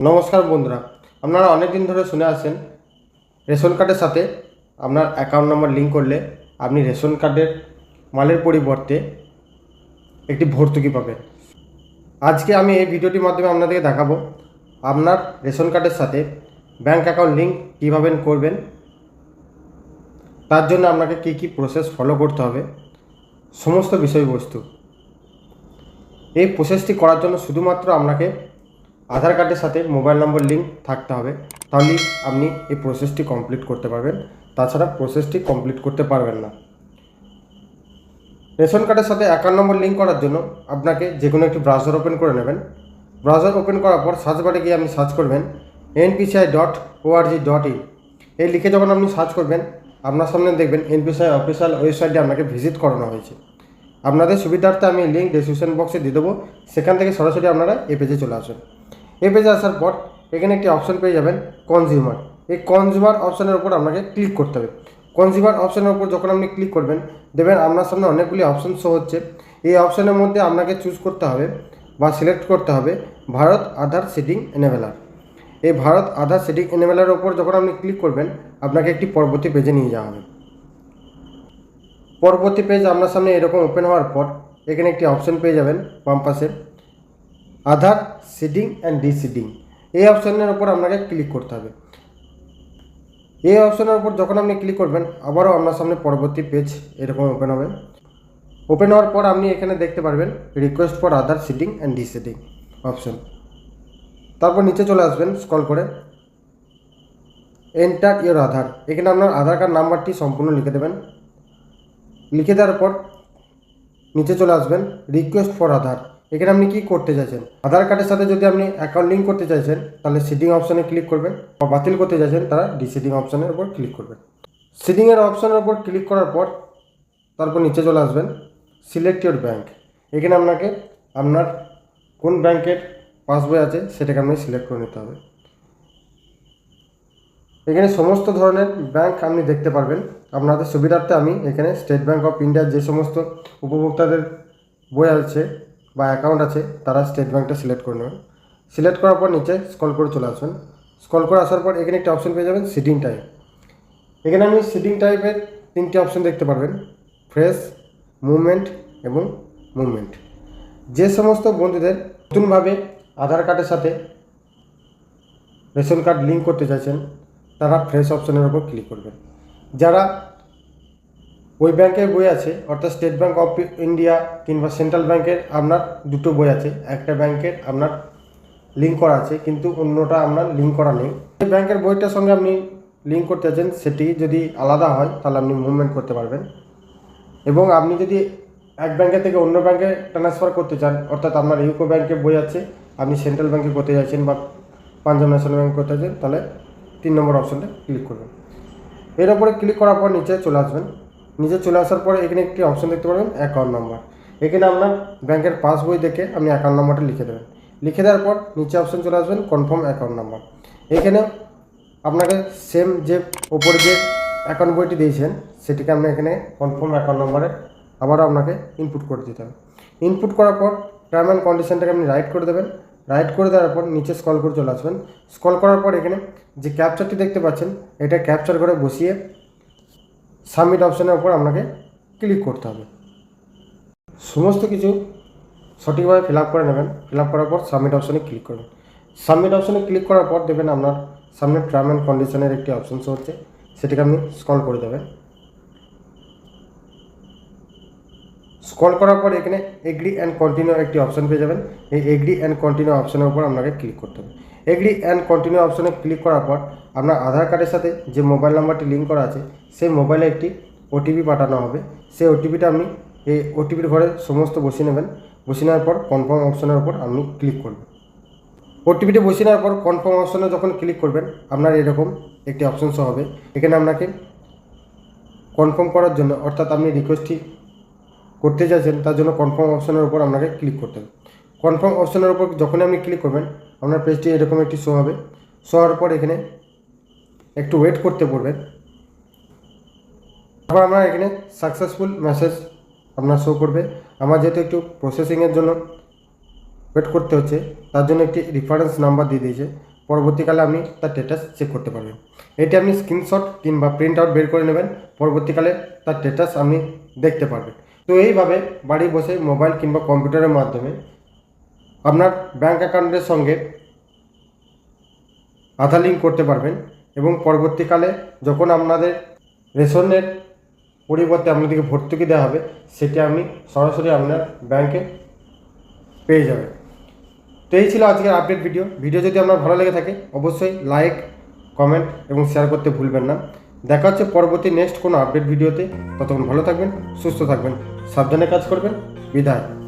নমস্কার বন্ধুরা, আপনারা অনেক দিন ধরে শুনে আসছেন রেশন কার্ডের সাথে আপনার অ্যাকাউন্ট নাম্বার লিঙ্ক করলে আপনি রেশন কার্ডের মালের পরিবর্তে একটি ভর্তুকি পাবেন। আজকে আমি এই ভিডিওটির মাধ্যমে আপনাদেরকে দেখাবো আপনার রেশন কার্ডের সাথে ব্যাংক অ্যাকাউন্ট লিঙ্ক কীভাবে করবেন, তার জন্য আপনাকে কী কী প্রসেস ফলো করতে হবে, সমস্ত বিষয়বস্তু। এই প্রসেসটি করার জন্য শুধুমাত্র আপনাকে আধার কার্ডের সাথে মোবাইল নম্বর লিঙ্ক থাকতে হবে তাহলেই আপনি এই প্রসেসটি কমপ্লিট করতে পারবেন। তাছাড়া প্রসেসটি কমপ্লিট করতে পারবেন না। রেশন কার্ডের সাথে অ্যাকাউন্ট নম্বর লিঙ্ক করার জন্য আপনাকে যে কোনো একটি ব্রাউজার ওপেন করে নেবেন। ব্রাউজার ওপেন করার পর সার্চ বারে গিয়ে আপনি সার্চ করবেন NPCI dot org dot in এই লিখে যখন আপনি সার্চ করবেন, আপনার সামনে দেখবেন এনপিসিআই অফিসিয়াল ওয়েবসাইটে আপনাকে ভিজিট করানো হয়েছে। আপনাদের সুবিধার্থে আমি লিঙ্ক ডিসক্রিপশন বক্সে দিয়ে দেবো। সেখান থেকে সরাসরি আপনারা এই পেজে চলে আসুন এই পেজে আসার পর এখানে একটি অপশন পেয়ে যাবেন কনজিউমার এই কনজিউমার অপশনের উপর আপনাকে ক্লিক করতে হবে। কনজিউমার অপশনের উপর যখন আপনি ক্লিক করবেন, দেখবেন আপনার সামনে অনেকগুলি অপশন শো হচ্ছে। এই অপশনের মধ্যে আপনাকে চুজ করতে হবে বা সিলেক্ট করতে হবে ভারত আধার সেটিং এনেবেলার এই ভারত আধার সেটিং এনেবেলার উপর যখন আপনি ক্লিক করবেন, আপনাকে একটি পরবর্তী পেজে নিয়ে যাওয়া হবে। পরবর্তী পেজ আপনার সামনে এরকম ওপেন হওয়ার পর এখানে একটি অপশন পেয়ে যাবেন বাম আধার, সিডিং অ্যান্ড ডিসিডিং। এই অপশানের উপর আপনাকে ক্লিক করতে হবে। এই অপশানের উপর যখন আপনি ক্লিক করবেন, আবারও আপনার সামনে পরবর্তী পেজ এরকম ওপেন হবে। ওপেন হওয়ার পর আপনি এখানে দেখতে পারবেন request for Aadhaar, seeding and deseeding option তারপর নিচে চলে আসবেন স্কল করে। Enter your Aadhaar. এখানে আপনার আধার কার্ড নাম্বারটি সম্পূর্ণ লিখে দেবেন। লিখে দেওয়ার পর নিচে চলে আসবেন রিকোয়েস্ট ফর আধার। এখানে আপনি কি করতে চাইছেন? আধার কার্ডের সাথে যদি আপনি অ্যাকাউন্ট লিঙ্ক করতে চাইছেন, তাহলে সিডিং অপশানে ক্লিক করবেন। বা বাতিল করতে চাইছেন তারা ডিসিডিং অপশানের উপর ক্লিক করবেন। সিডিংয়ের অপশনের উপর ক্লিক করার পর, তারপর নিচে চলে আসবেন সিলেক্ট ইউর ব্যাঙ্ক এখানে আপনাকে আপনার কোন ব্যাংকের পাসবই আছে, সেটাকে আপনি সিলেক্ট করে নিতে হবে। এখানে সমস্ত ধরনের ব্যাংক আপনি দেখতে পারবেন। আপনাদের সুবিধার্থে আমি এখানে স্টেট ব্যাঙ্ক অফ ইন্ডিয়ার যে সমস্ত উপভোক্তাদের বই আছে বা অ্যাকাউন্ট আছে, তারা স্টেট ব্যাঙ্কটা সিলেক্ট করে নেবেন। সিলেক্ট করার পর নিচে স্কল করে চলে আসবেন। স্কল করে আসার পর এখানে একটা অপশন পেয়ে যাবেন সিটিং টাইপ এখানে আপনি সিটিং টাইপের তিনটি অপশন দেখতে পারবেন। ফ্রেশ মুভমেন্ট এবং মুভমেন্ট যে সমস্ত বন্ধুদের নতুনভাবে আধার কার্ডের সাথে রেশন কার্ড লিঙ্ক করতে চাইছেন, তারা ফ্রেশ অপশনের উপর ক্লিক করবেন। যারা ওই ব্যাংকের বই আছে, অর্থাৎ স্টেট ব্যাঙ্ক অফ ইন্ডিয়া কিংবা সেন্ট্রাল ব্যাংকের আপনার দুটো বই আছে। একটা ব্যাংকের আপনার লিঙ্ক করা আছে, কিন্তু অন্যটা আপনার লিঙ্ক করা নেই। যে ব্যাংকের বইটার সঙ্গে আপনি লিঙ্ক করতে চাচ্ছেন, সেটি যদি আলাদা হয়, তাহলে আপনি মুভমেন্ট করতে পারবেন। এবং আপনি যদি এক ব্যাংকে থেকে অন্য ব্যাংকে ট্রান্সফার করতে চান, অর্থাৎ আপনার ইউকো ব্যাংকের বই আছে, আপনি সেন্ট্রাল ব্যাংকে করতে চাইছেন বা পাঞ্জাব ন্যাশনাল ব্যাংক করতে চাইছেন, তাহলে তিন নম্বর অপশনটা ক্লিক করবেন। এর উপরে ক্লিক করার পর নিচে চলে আসবেন। নিচে চলে আসার পরে এখানে একটি অপশন দেখতে পারবেন অ্যাকাউন্ট নাম্বার এখানে আপনার ব্যাংকের পাসবই দেখে আপনি অ্যাকাউন্ট নাম্বারটা লিখে দেবেন। লিখে দেওয়ার পর নিচে অপশন চলে আসবেন কনফার্ম অ্যাকাউন্ট নাম্বার এখানে আপনাকে সেম যে ওপরে যে অ্যাকাউন্ট বইটি দিয়েছেন, সেটিকে আপনি এখানে কনফার্ম অ্যাকাউন্ট নাম্বারে আবারও আপনাকে ইনপুট করে দিতে হবে। ইনপুট করার পর টার্ম অ্যান্ড কন্ডিশনটাকে আপনি রাইট করে দেবেন। রাইট করে দেওয়ার পর নিচে স্ক্রল করে চলে আসবেন। স্কল করার পর এখানে যে ক্যাপচারটি দেখতে পাচ্ছেন, এটা ক্যাপচার করে বসিয়ে সাবমিট অপশানের উপর আপনাকে ক্লিক করতে হবে। সমস্ত কিছু সঠিকভাবে ফিল করে নেবেন। ফিল করার পর সাবমিট অপশানে ক্লিক করবেন। সাবমিট অপশানে ক্লিক করার পর দেবেন আপনার সামনে টার্ম অ্যান্ড কন্ডিশনের একটি অপশন হচ্ছে। সেটিকে আপনি স্কল করে দেবেন। স্ক্রল করার পর এখানে এগ্রি অ্যান্ড কন্টিনিউ একটি অপশন পেয়ে যাবেন। এই এগ্রি অ্যান্ড কন্টিনিউ অপশনের উপর আপনাকে ক্লিক করতে হবে। এগ্রি অ্যান্ড কন্টিনিউ অপশনে ক্লিক করার পর আপনার আধার কার্ডের সাথে যে মোবাইল নাম্বারটি লিঙ্ক করা আছে, সেই মোবাইলে একটি ওটিপি পাঠানো হবে। সেই ওটিপিটা আপনি এই ওটিপির ঘরে সমস্ত বসিয়ে নেবেন। বসিয়ে নেওয়ার পর কনফার্ম অপশনের উপর আপনি ক্লিক করবেন। ওটিপিটি বসিয়ে নেওয়ার পর কনফার্ম অপশনে যখন ক্লিক করবেন, আপনার এরকম একটি অপশন শো হবে। এখানে আপনাকে কনফার্ম করার জন্য, অর্থাৎ আপনি রিকোয়েস্টটি করতে চাইছেন, তার জন্য কনফার্ম অপশনের উপর আপনাকে ক্লিক করতে হবে। কনফার্ম অপশনের উপর যখনই আপনি ক্লিক করবেন, আপনার পেজটি এরকম একটি শো হবে। শো হওয়ার পর এখানে একটু ওয়েট করতে পড়বেন তারপর আমরা এখানে সাকসেসফুল মেসেজ আপনার শো করবে। আমার যেহেতু একটু প্রসেসিংয়ের জন্য ওয়েট করতে হচ্ছে, তার জন্য একটি রেফারেন্স নাম্বার দিয়ে দিয়েছে। পরবর্তীকালে আপনি তার স্ট্যাটাস চেক করতে পারবেন। এটি আপনি স্ক্রিনশট কিংবা প্রিন্ট আউট বের করে নেবেন। পরবর্তীকালে তার স্ট্যাটাস আপনি দেখতে পারবেন। তো এইভাবে বাড়ি বসে মোবাইল কিংবা কম্পিউটারের মাধ্যমে আপনার ব্যাঙ্ক অ্যাকাউন্টের সঙ্গে আধার লিঙ্ক করতে পারবেন এবং পরবর্তীকালে যখন আপনাদের রেশনের পরিবর্তে আপনাদেরকে ভর্তুকি দেওয়া হবে, সেটি আপনি সরাসরি আপনার ব্যাংকে পেয়ে যাবেন। তো এই ছিল আজকের আপডেট ভিডিও ভিডিও যদি আপনার ভালো লেগে থাকে, অবশ্যই লাইক কমেন্ট এবং শেয়ার করতে ভুলবেন না। দেখা হচ্ছে পরবর্তী নেক্সট কোনো আপডেট ভিডিওতে ততক্ষণ ভালো থাকবেন, সুস্থ থাকবেন। সাবধানে কাজ করবেন? বিদায়।